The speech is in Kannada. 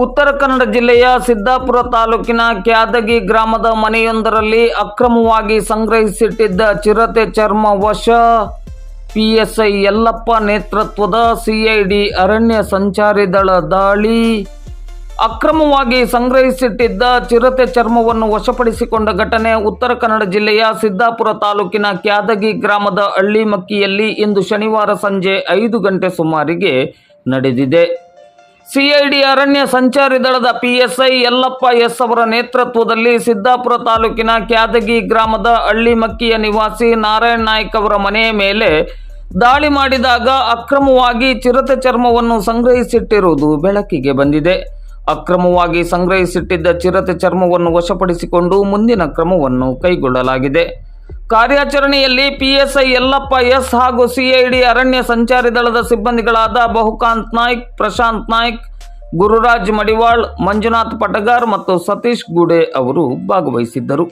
ಉತ್ತರ ಕನ್ನಡ ಜಿಲ್ಲೆಯ ಸಿದ್ದಾಪುರ ತಾಲೂಕಿನ ಕ್ಯಾದಗಿ ಗ್ರಾಮದ ಮನೆಯೊಂದರಲ್ಲಿ ಅಕ್ರಮವಾಗಿ ಸಂಗ್ರಹಿಸಿಟ್ಟಿದ್ದ ಚಿರತೆ ಚರ್ಮ ವಶ. ಪಿಎಸ್ಐ ಯಲ್ಲಪ್ಪ ನೇತೃತ್ವದ ಸಿಐಡಿ ಅರಣ್ಯ ಸಂಚಾರಿ ದಳ ದಾಳಿ. ಅಕ್ರಮವಾಗಿ ಸಂಗ್ರಹಿಸಿಟ್ಟಿದ್ದ ಚಿರತೆ ಚರ್ಮವನ್ನು ವಶಪಡಿಸಿಕೊಂಡ ಘಟನೆ ಉತ್ತರ ಕನ್ನಡ ಜಿಲ್ಲೆಯ ಸಿದ್ದಾಪುರ ತಾಲೂಕಿನ ಕ್ಯಾದಗಿ ಗ್ರಾಮದ ಹಳ್ಳಿಮಕ್ಕಿಯಲ್ಲಿ ಇಂದು ಶನಿವಾರ ಸಂಜೆ ಐದು ಗಂಟೆ ಸುಮಾರಿಗೆ ನಡೆದಿದೆ. ಸಿಐಡಿ ಅರಣ್ಯ ಸಂಚಾರಿ ದಳದ ಪಿಎಸ್ಐ ಯಲ್ಲಪ್ಪ ಎಸ್ ಅವರ ನೇತೃತ್ವದಲ್ಲಿ ಸಿದ್ದಾಪುರ ತಾಲೂಕಿನ ಕ್ಯಾದಗಿ ಗ್ರಾಮದ ಹಳ್ಳಿಮಕ್ಕಿಯ ನಿವಾಸಿ ನಾರಾಯಣ್ ನಾಯ್ಕ ಅವರ ಮನೆಯ ಮೇಲೆ ದಾಳಿ ಮಾಡಿದಾಗ ಅಕ್ರಮವಾಗಿ ಚಿರತೆ ಚರ್ಮವನ್ನು ಸಂಗ್ರಹಿಸಿಟ್ಟಿರುವುದು ಬೆಳಕಿಗೆ ಬಂದಿದೆ. ಅಕ್ರಮವಾಗಿ ಸಂಗ್ರಹಿಸಿಟ್ಟಿದ್ದ ಚಿರತೆ ಚರ್ಮವನ್ನು ವಶಪಡಿಸಿಕೊಂಡು ಮುಂದಿನ ಕ್ರಮವನ್ನು ಕೈಗೊಳ್ಳಲಾಗಿದೆ. ಕಾರ್ಯಾಚರಣೆಯಲ್ಲಿ ಪಿಎಸ್ಐ ಯಲ್ಲಪ್ಪ, ಎಸ್ ಹಾಗೂ ಸಿಐಡಿ ಅರಣ್ಯ ಸಂಚಾರಿ ದಳದ ಸಿಬ್ಬಂದಿಗಳಾದ ಬಹುಕಾಂತ್ ನಾಯ್ಕ್, ಪ್ರಶಾಂತ್ ನಾಯ್ಕ್, ಗುರುರಾಜ್ ಮಡಿವಾಳ್, ಮಂಜುನಾಥ್ ಪಟಗಾರ್ ಮತ್ತು ಸತೀಶ್ ಗೂಡೆ ಅವರು ಭಾಗವಹಿಸಿದ್ದರು.